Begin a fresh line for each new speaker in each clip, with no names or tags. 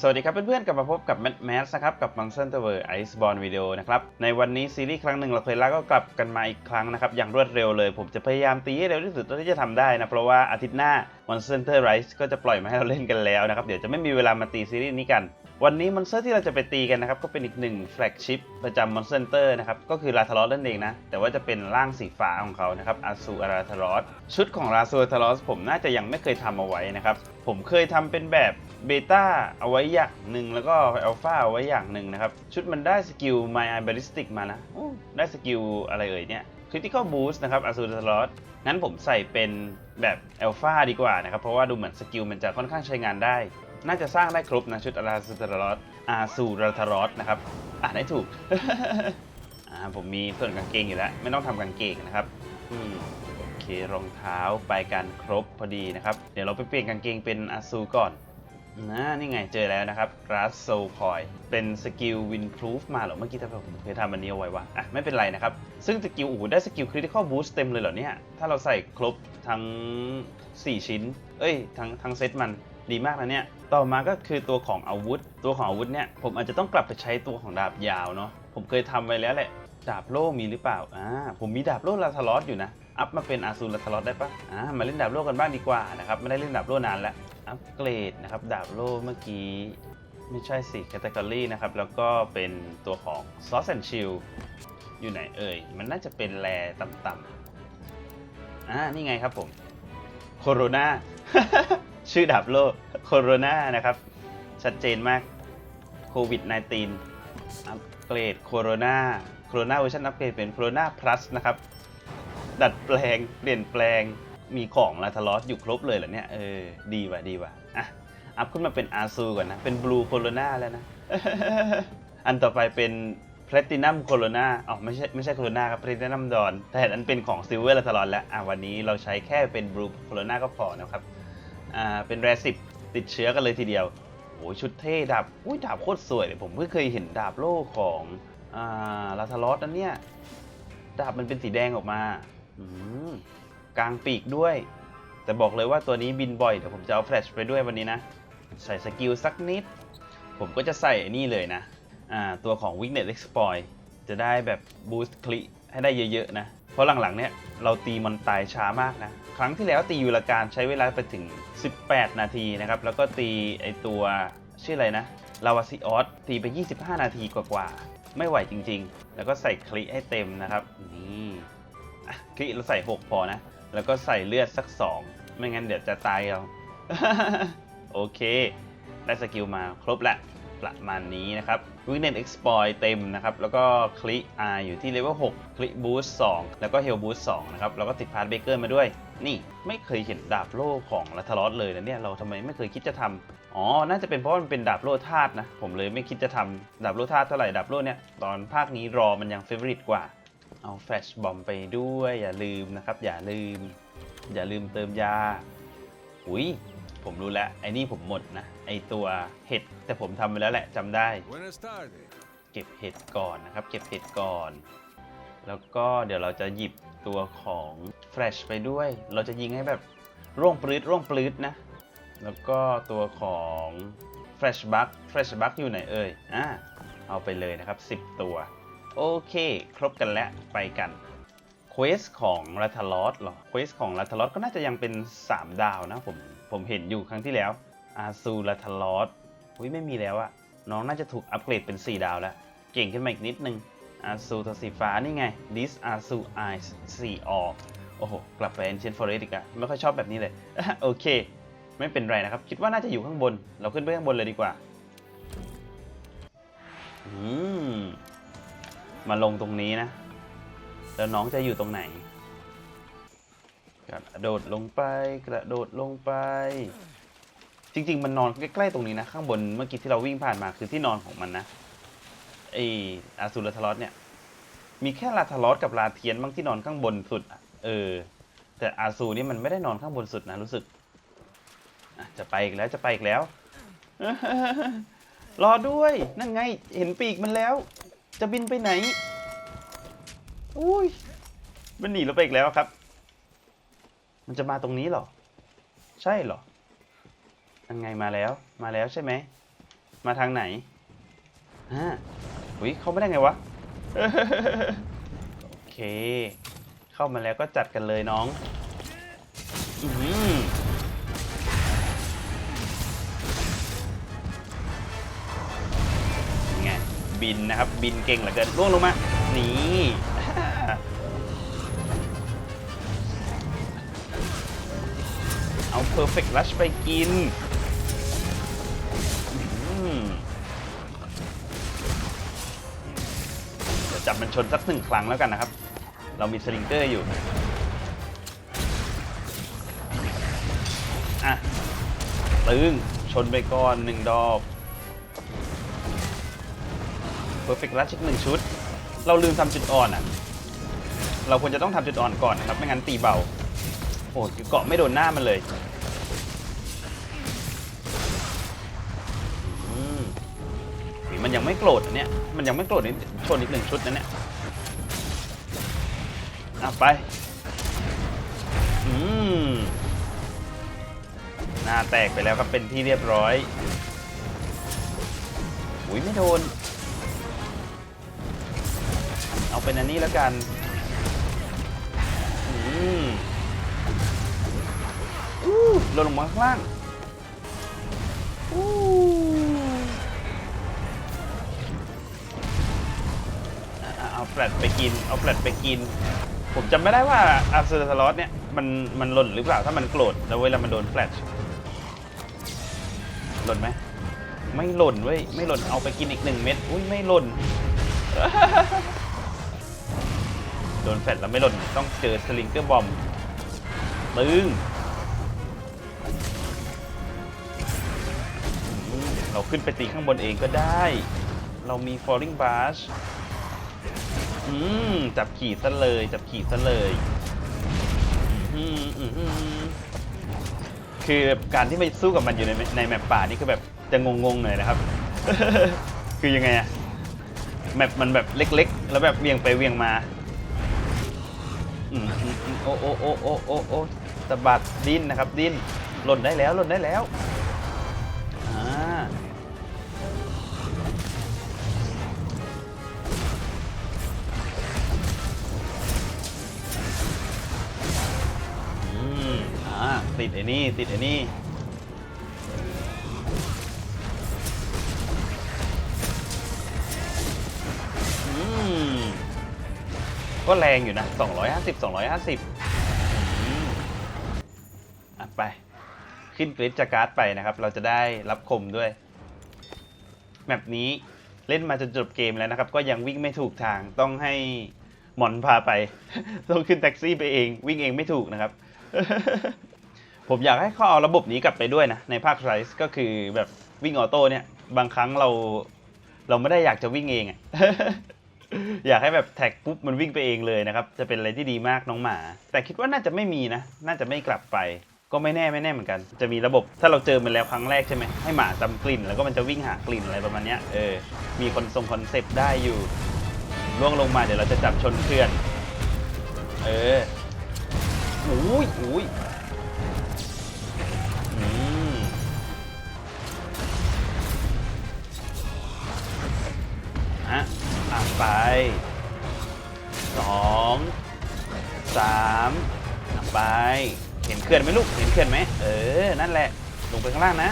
สวัสดีครับเพื่อนๆกลับมาพบกับแมทแมสนะครับกับ Monster Tower Iceborne วิดีโอนะครับในวันนี้ซีรีส์ครั้งหนึ่งเราเคยลาก็กลับกันมาอีกครั้งนะครับอย่างรวดเร็วเลย ผมจะพยายามตีให้เร็วที่สุดเท่าที่จะทำได้นะ เพราะว่าอาทิตย์หน้า Monster Rise ก็จะปล่อยมาให้เราเล่นกันแล้วนะครับ เดี๋ยวจะไม่มีเวลามาตีซีรีส์นี้กัน วันนี้มอนสเตอร์ที่เราจะไปตีกันนะครับ ก็เป็นอีกหนึ่งแฟลกชิพประจำมอนสเตอร์นะครับ ก็คือราทารอสนั่นเองนะ แต่ว่าจะเป็นร่างสีฟ้าของเขานะครับอาซูอาราทารอสชุดของราซูอาราทารอสผมน่าจะยังไม่เคยทำเอาไว้นะครับ ผมเคยทำเป็นแบบเบต้าเอาไว้อย่างหนึ่งแล้วก็อัลฟาเอาไว้อย่างหนึ่งนะครับ ชุดมันได้สกิล My Eye Ballistic มานะโอ้ได้สกิลอะไรเอ่ยเนี่ย Critical Boost นะครับอาซูอาราทารอสงั้นผมใส่เป็นแบบอัลฟาดีกว่านะครับ เพราะว่าดูเหมือนสกิลมันจะค่อนข้างใช้งานได้ น่าจะสร้างได้ครบนะชุดอาราซูตารอสอาซูราทารอสนะครับอ่านได้ถูกอ่าผมมีส่วนกางเกงอยู่แล้ว ไม่ต้องทำกางเกงนะครับอืมโอเครองเท้าไปกันครบพอดีนะครับ เดี๋ยวเราไปเปลี่ยนกางเกงเป็นอาซูก่อนนะนี่ไงเจอแล้วนะครับ Grass Soul Coin เป็นสกิล Windproof มาเหรอ เมื่อกี้ถ้าผมเคยทำอันนี้เอาไว้วะอะไม่เป็นไรนะครับ ซึ่งสกิลโอ้ได้สกิล Critical Boost เต็มเลยเหรอเนี่ย ถ้าเราใส่ครบทั้ง 4 ชิ้น เอ้ย ทั้งทั้งเซตมัน ดีมากนะเนี่ยต่อมาก็คือตัวของอาวุธ ตัวของอาวุธเนี่ยผมอาจจะต้องกลับไปใช้ตัวของดาบยาวเนาะผมเคยทำไว้แล้วแหละดาบโล่มีหรือเปล่าอ่าผมมีดาบโล่ลาทารอสอยู่นะอัพมาเป็นอาซูลาทารอสได้ปะอ่ามาเล่นดาบโล่กันบ้างดีกว่านะครับไม่ได้เล่นดาบโล่นานแล้วอัปเกรดนะครับดาบโล่เมื่อกี้ไม่ใช่สิแคตตากรีนะครับแล้วก็เป็นตัวของซอสแอนชิลอยู่ไหนเอ่ยมันน่าจะเป็นแรต่ำๆอ่านี่ไงครับผมโคโรนา ชื่อดาบโลโคโรนานะครับ ชัดเจนมากโควิด -19 อัปเกรดโคโรนาโคโรนาเวอร์ชันอัปเกรดเป็นโคโรนาพลัสนะครับ ดัดแปลงเปลี่ยนแปลงมีของลาทารอสอยู่ครบเลยเหรอเนี่ย เออ ดีว่ะ ดีว่ะ อะ อัพขึ้นมาเป็นอาซูก่อนนะ เป็นบลูโคโรนาแล้วนะ อันต่อไปเป็นแพลตินัมโคโรนาอ๋อไม่ใช่ไม่ใช่โคโรนาครับแพลตินัมดอนแต่อันอันเป็นของซิลเวอร์ลาทารอนแล้ว อะ วันนี้เราใช้แค่เป็นบลูโคโรนาก็พอนะครับ อ่าเป็นแรสิบติดเชื้อกันเลยทีเดียวโอ้ชุดเท่ดาบอุ้ยดาบโคตรสวยเลยผมเพิ่งเคยเห็นดาบโล่ของอ่าลาทารอสนั่นเนี่ยดาบมันเป็นสีแดงออกมาอืมกลางปีกด้วย แต่บอกเลยว่าตัวนี้บินบ่อยเดี๋ยวผมจะเอาแฟลชไปด้วยวันนี้นะ ใส่สกิลสักนิด ผมก็จะใส่นี่เลยนะ อ่า ตัวของ Weakness Exploit จะได้แบบบูสต์คลิให้ได้เยอะ ๆ นะ เพราะหลังๆเนี่ยเราตีมันตายช้ามากนะ ครั้งที่แล้วตียูราการใช้เวลาไปถึง 18 นาทีนะครับ แล้วก็ตีไอตัวชื่ออะไรนะลาวาซิออสตีไป 25 นาทีกว่าๆ ไม่ไหวจริงๆ แล้วก็ใส่คลิให้เต็มนะครับ นี่คลิเราใส่ 6 พอนะ แล้วก็ใส่เลือดสัก 2 ไม่งั้นเดี๋ยวจะตายเอาโอเค ได้สกิลมาครบละประมาณนี้นะครับ Weakness Exploit เต็มนะครับ แล้วก็คลิ R อยู่ที่เลเวล6คลิ Boost 2 แล้วก็ Heal Boost 2 นะครับ แล้วก็ติดพาร์ทเบเกอร์มาด้วย นี่ไม่เคยเห็นดาบโล่ของลัทรอสเลยนะเนี่ย เราทำไมไม่เคยคิดจะทำอ๋อ น่าจะเป็นเพราะมันเป็นดาบโล่ธาตุนะ ผมเลยไม่คิดจะทำดาบโล่ธาตุเท่าไหร่ดาบโล่เนี่ย ตอนภาคนี้รอมันยังเฟเวอริตกว่า เอาแฟลชบอมไปด้วย อย่าลืมนะครับ อย่าลืม อย่าลืมเติมยา อุ้ย ผมรู้แล้วไอ้นี่ผมหมดนะไอ้ตัวเห็ดแต่ผมทำไปแล้วแหละจำได้
Buenas tardes.
เก็บเห็ดก่อนนะครับ เก็บเห็ดก่อน แล้วก็เดี๋ยวเราจะหยิบตัวของแฟลชไปด้วย เราจะยิงให้แบบร่วงปลื้ดร่วงปลื้ดนะ แล้วก็ตัวของแฟลชบัคแฟลชบัคอยู่ไหนเอ่ยอ่าเอาไปเลยนะครับ 10 ตัว โอเค ครบกันแล้วไปกันเควสของรัทลอสเหรอเควสของรัทลอสก็น่าจะยังเป็น 3 ดาวนะผม ผมเห็นอยู่ครั้งที่แล้วอาซูรัทลอสอุ้ยไม่มีแล้วอะน้องน่าจะถูกอัปเกรดเป็น 4 ดาวแล้ว เก่งขึ้นมาอีกนิดนึงอาซูตัวสีฟ้านี่ไง this อาซู eyes 4ออกโอ้โห กลับไป ancient forest อีกอะไม่ค่อยชอบแบบนี้เลย โอเค ไม่เป็นไรนะครับ คิดว่าน่าจะอยู่ข้างบน เราขึ้นไปข้างบนเลยดีกว่าอืมมาลงตรงนี้นะ แล้วน้องจะอยู่ตรงไหน กระโดดลงไปกระโดดลงไป จริง ๆ มันนอนใกล้ๆตรงนี้นะ ข้างบนเมื่อกี้ที่เราวิ่งผ่านมาคือที่นอนของมันนะไออาซูลาทารอสเนี่ยมีแค่ลาทารอสกับลาเทียนบ้างที่นอนข้างบนสุดเออ แต่อาซูนี่มันไม่ได้นอนข้างบนสุดนะรู้สึกจะไปอีกแล้วจะไปอีกแล้ว รอด้วยนั่นไงเห็นปีกมันแล้ว จะบินไปไหนอุ้ยมันหนีเราไปอีกแล้วครับ มันจะมาตรงนี้หรอ ใช่เหรอยังไงมาแล้ว มาแล้วใช่ไหม มาทางไหนฮะอุ้ยเข้าไม่ได้ไงวะ โอเค เข้ามาแล้วก็จัดกันเลยน้อง อือหือไงบินนะครับ บินเก่งเหลือเกินล่วงลงมา นี่ เอา perfect rush ไปกินเดี๋ยวจับมันชนสักหนึ่งครั้งแล้วกันนะครับ เรามีสลิงเกอร์อยู่ อะ ตึง ชนไปก่อนหนึ่งดอก perfect rush อีกหนึ่งชุด เราลืมทำจุดอ่อนอะ เราควรจะต้องทำจุดอ่อนก่อนนะครับ ไม่งั้นตีเบาโอ้ยเกาะไม่โดนหน้ามันเลย มันยังไม่โกรธอันเนี่ยมันยังไม่โกรธนี่ชนอีกหนึ่งชุดนะเนี่ยอาไปอืมหน้าแตกไปแล้วครับเป็นที่เรียบร้อยอุ้ยไม่โดน เอาเป็นอันนี้แล้วกันอืมอู้ลดลงมาข้างล่างอู้ แฟลตไปกิน เอาแฟลตไปกิน ผมจำไม่ได้ว่าอาร์เซอร์สล็อตเนี่ยมันมันหล่นหรือเปล่าถ้ามันโกรธแล้วเวลามันโดนแฟลชหล่นไหมไม่หล่นเว้ยไม่หล่นเอาไปกินอีกหนึ่งเม็ดอุ้ยไม่หล่นโดนแฟลชแล้วไม่หล่นต้องเจอสลิงเกอร์บอมตึงเราขึ้นไปตีข้างบนเองก็ได้ เรามี falling brush อืมจับขี่ซะเลย จับขี่ซะเลยอืมอืมอืมคือการที่ไปสู้กับมันอยู่ในในแมปป่านี่คือแบบจะงงๆหน่อยนะครับ คือยังไงอะแมปมันแบบเล็กๆ แล้วแบบเวียงไปเวียงมาอืมอืมอืมโอโอ้โอ้โอ้โอ้โอ้สะบัดดิ้นนะครับ ดิ้นหล่นได้แล้วหล่นได้แล้ว ติดไอ้นี่ ติดไอ้นี่ อืม ก็แรงอยู่นะ 250 250อืมอะไป ขึ้นกริดจากการ์ดไปนะครับ เราจะได้รับคมด้วย แมปนี้เล่นมาจนจบเกมแล้วนะครับ ก็ยังวิ่งไม่ถูกทางต้องให้หมอนพาไป ต้องขึ้นแท็กซี่ไปเอง วิ่งเองไม่ถูกนะครับ ผมอยากให้เขาเอาระบบนี้กลับไปด้วยนะ ในภาคไรส์ก็คือแบบวิ่งออโต้เนี่ย บางครั้งเราเราไม่ได้อยากจะวิ่งเองอะ อยากให้แบบแท็กปุ๊บมันวิ่งไปเองเลยนะครับ จะเป็นอะไรที่ดีมากน้องหมา แต่คิดว่าน่าจะไม่มีนะ น่าจะไม่กลับไป ก็ไม่แน่ไม่แน่เหมือนกัน จะมีระบบถ้าเราเจอมันแล้วครั้งแรกใช่ไหมให้หมาจำกลิ่น แล้วก็มันจะวิ่งหากลิ่นอะไรประมาณเนี้ยเออมีคนทรงคอนเซปต์ได้อยู่ล่วงลงมาเดี๋ยวเราจะจับชนเพื่อน เอออุ้ยอุ้ย อะอะไปสองสามอะไป เห็นเขื่อนไหมลูก เห็นเขื่อนไหมเออ นั่นแหละ ลงไปข้างล่างนะ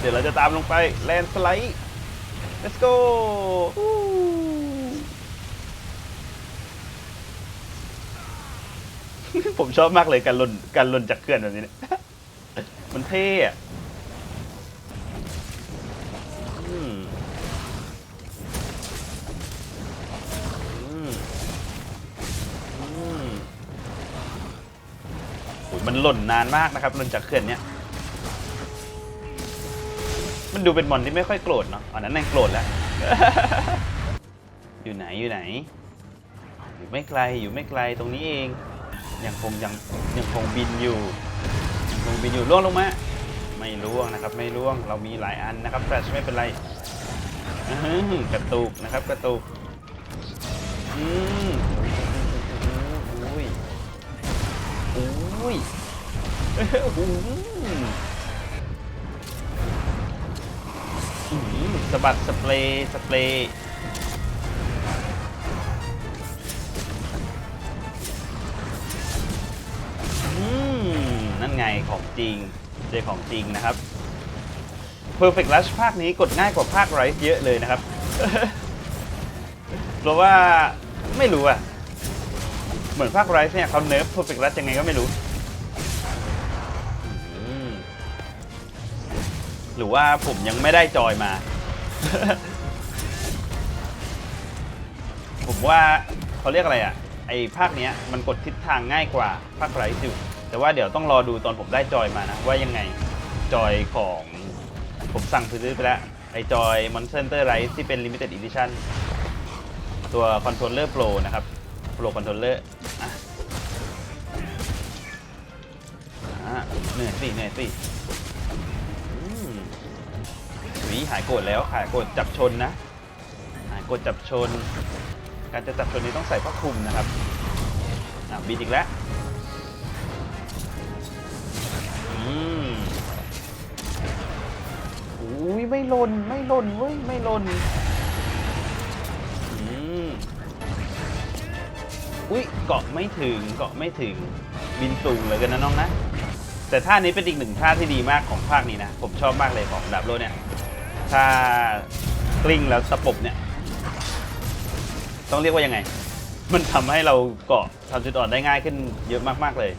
เดี๋ยวเราจะตามลงไปแลนสไลด์ let's go ผมชอบมากเลยการล่นการล่นจากเขื่อนแบบนี้เนี่ยมันเท่อะ มันหล่นนานมากนะครับหล่นจากเขื่อนเนี้ยมันดูเป็นมอนที่ไม่ค่อยโกรธเนาะอันนั้นแน่งโกรธแล้ว อยู่ไหนอยู่ไหน อยู่ไม่ไกลอยู่ไม่ไกลตรงนี้เอง ยังคงยังยังคงบินอยู่ยังคงบินอยู่ล่วงลงมาไม่ล่วงนะครับ ไม่ล่วงเรามีหลายอันนะครับแต่ไม่เป็นไรกระตุกนะครับกระตุกอืม ยอุ้ยอื้อหือสะบัดสเปรย์สเปรย์นั่นไงของจริงเจอของจริงนะครับ Perfect Rush ภาคนี้กดง่ายกว่าภาค Rise เยอะเลยนะครับ เพราะว่าไม่รู้อะเหมือนภาค Rise เนี่ยเขาเนิร์ฟ Perfect Rush ยังไงก็ไม่รู้ รือว่าผมยังไม่ได้จอยมา ผมว่าเขาเรียกอะไรอะไอภาคเนี้ยมันกดทิศทางง่ายกว่าภาค Rise อยู่แต่ว่าเดี๋ยวต้องรอดูตอนผมได้จอยมานะ ว่ายังไงจอยของผมสั่งซื้อไปแล้ว ไอจอย Monster Hunter Rise ที่เป็น Limited Edition ตัวคอนโทรลเลอร์โปรนะครับโปรคอนโทรลเลอร์เหนื่อยสิเหนื่อยสิ หวีหายโกรธแล้วหายโกรธจับชนนะ หายโกรธจับชน การจะจับชนนี้ต้องใส่ผ้าคลุมนะครับบิดอีกแล้วอืมอุ้ยไม่ลนไม่ลนเว้ยไม่ลนอืมอุ้ยเกาะไม่ถึงเกาะไม่ถึงบินสูงเลยกันนะน้องนะแต่ท่านี้เป็นอีกหนึ่งท่าที่ดีมากของภาคนี้นะ ผมชอบมากเลยของดาบโลเนี่ย ถ้ากลิ้งแล้วตะปบเนี่ย ต้องเรียกว่ายังไง มันทำให้เราเกาะทำจุดอ่อนได้ง่ายขึ้นเยอะมากๆเลย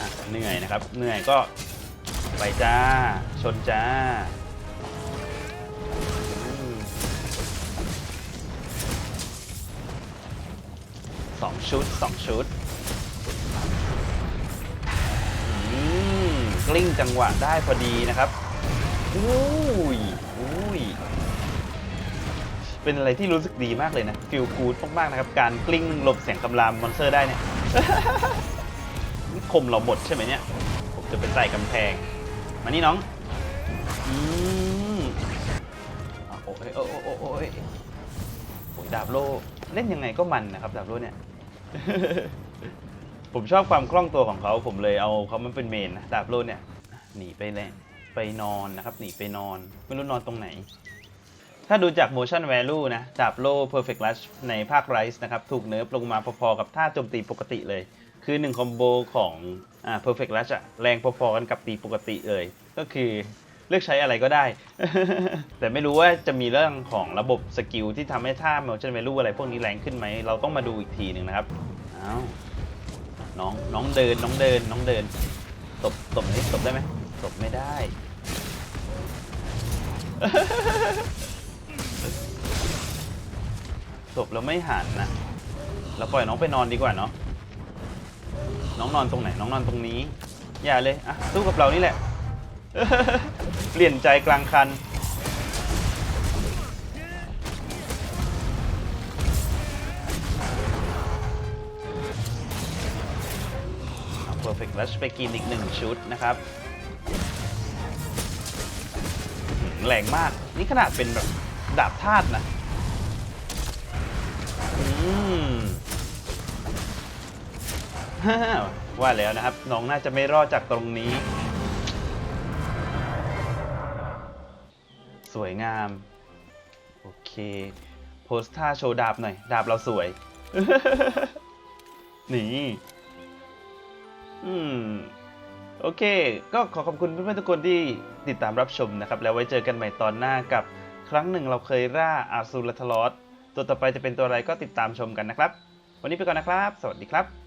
อะเหนื่อยนะครับ เหนื่อยก็ไปจ้า ชนจ้าสองชุดสองชุดกลิ้งจังหวะได้พอดีนะครับอุ้ยอุ้ย เป็นอะไรที่รู้สึกดีมากเลยนะฟิลกูดมากๆนะครับ การกลิ้งหลบเสียงคำรามมอนสเตอร์ได้เนี่ยนี่คมเราหมดใช่ไหมเนี่ย ผมจะไปใส่กำแพง มานี่น้องอืมโอ้ยโอ้ยโอ้ยโอ้ยโอ้ยดาบโลเล่นยังไงก็มันนะครับดาบโลเนี่ยผมชอบความคล่องตัวของเขา ผมเลยเอาเขามันเป็นเมนนะดาบโลเนี่ยหนีไปเลยไปนอนนะครับ หนีไปนอน ไม่รู้นอนตรงไหน ถ้าดูจาก motion value นะดาบโล่ perfect rush ในภาค rise นะครับ ถูกเนิร์ฟลงมาพอๆกับท่าโจมตีปกติเลย คือ1คอมโบของอ่า perfect rush อะแรงพอๆกันกับตีปกติเลย ก็คือเลือกใช้อะไรก็ได้ แต่ไม่รู้ว่าจะมีเรื่องของระบบสกิลที่ทำให้ท่า motion value อะไรพวกนี้แรงขึ้นไหม เราต้องมาดูอีกทีหนึ่งนะครับอ้าวน้องน้องเดินน้องเดินน้องเดินตบตบไหมตบได้ไหมตบไม่ได้ จบแล้วไม่หันนะเราปล่อยน้องไปนอนดีกว่าเนาะน้องนอนตรงไหน น้องนอนตรงนี้ อย่าเลยอะสู้กับเรานี่แหละ เปลี่ยนใจกลางคันเอา perfect rush ไปกินอีกหนึ่งชุดนะครับ แรงมาก นี่ขนาดเป็นแบบดาบธาตุนะ อืมว่าแล้วนะครับ น้องน่าจะไม่รอดจากตรงนี้ สวยงาม โอเค โพสท่าโชว์ดาบหน่อย ดาบเราสวย นี่อืมโอเค ก็ขอขอบคุณเพื่อนๆทุกคนที่ติดตามรับชมนะครับ แล้วไว้เจอกันใหม่ตอนหน้ากับครั้งหนึ่งเราเคยร่าอาซูลทลอส ตัวต่อไปจะเป็นตัวอะไรก็ติดตามชมกันนะครับ วันนี้ไปก่อนนะครับ สวัสดีครับ